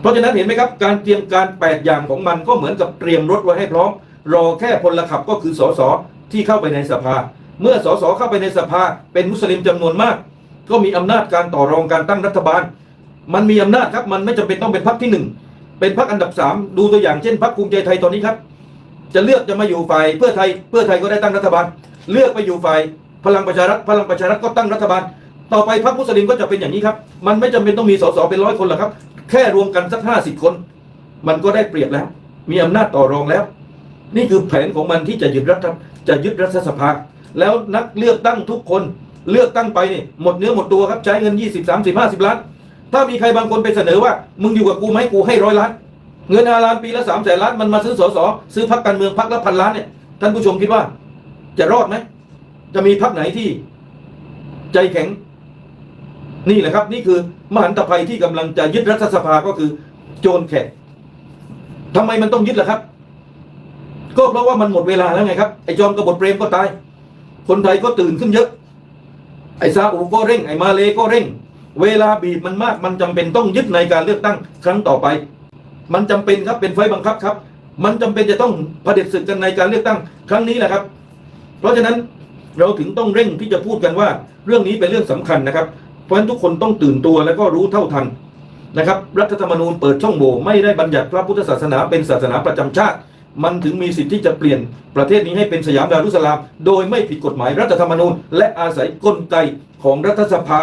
เพราะฉะนั้นเห็นไหมครับการเตรียมการ 8 อย่างของมันก็เหมือนกับเตรียมรถไว้ให้พร้อม รอแค่พลขับก็คือสสที่เข้าไปในสภา เมื่อสสเข้าไปในสภา เป็นมุสลิมจำนวนมาก ก็มีอำนาจการต่อรองการตั้งรัฐบาล มันมีอำนาจครับมันไม่จำเป็นต้องเป็นพรรคที่หนึ่งเป็นพรรคอันดับสามดูตัวอย่างเช่นพรรคภูมิใจไทยตอนนี้ครับ จะเลือกจะมาอยู่ฝ่ายเพื่อไทยเพื่อไทยก็ได้ตั้งรัฐบาล เลือกไปอยู่ฝ่ายพลังประชารัฐพลังประชารัฐก็ตั้งรัฐบาลต่อไปพรรคมุสลิมก็จะเป็นอย่างนี้ครับ มันไม่จำเป็นต้องมีสสเป็นร้อยคนหรอกครับ แค่รวมกันสักห้าสิบคน มันก็ได้เปรียบแล้ว มีอำนาจต่อรองแล้ว นี่คือแผนของมันที่จะยึดรัฐจะยึดรัฐสภา แล้วนักเลือกตั้งทุกคนเลือกตั้งไปนี่หมดเนื้อหมดตัวครับใช้เงิน 20 30 50 ล้าน ถ้ามีใครบางคนไปเสนอว่า มึงอยู่กับกูไหมกูให้ร้อยล้าน เงินห้าล้านปีละสามแสนล้านมันมาซื้อสอสอซื้อพักการเมืองพักละพันล้านเนี่ยท่านผู้ชมคิดว่า จะรอดไหมจะมีพักไหนที่ ใจแข็ง นี่แหละครับ นี่คือมหันตภัยที่กำลังจะยึดรัฐสภาก็คือ โจรแขกทำไมมันต้องยึดล่ะครับ ก็เพราะว่ามันหมดเวลาแล้วไงครับไอ้จอมกบฏเปรมก็ตาย คนไทยก็ตื่นขึ้นเยอะ ไอ้ซาอุก็เร่ง ไอ้มาเลก็เร่ง เวลาบีบมันมากมันจำเป็นต้องยึดในการเลือกตั้งครั้งต่อไป มันจำเป็นครับเป็นไฟบังคับครับ มันจำเป็นจะต้องเผด็จศึกกันในการเลือกตั้งครั้งนี้แหละครับ เพราะฉะนั้นเราถึงต้องเร่งที่จะพูดกันว่า เรื่องนี้เป็นเรื่องสำคัญนะครับ ราะฉะนั้นทุกคนต้องตื่นตัวแล้วก็รู้เท่าทันนะครับ รัฐธรรมนูญเปิดช่องโหว่ไม่ได้บัญญัติพระพุทธศาสนาเป็นศาสนาประจำชาติ มันถึงมีสิทธิ์ที่จะเปลี่ยนประเทศนี้ให้เป็นสยามดารุสลาม โดยไม่ผิดกฎหมายรัฐธรรมนูญ และอาศัยกลไกของรัฐสภา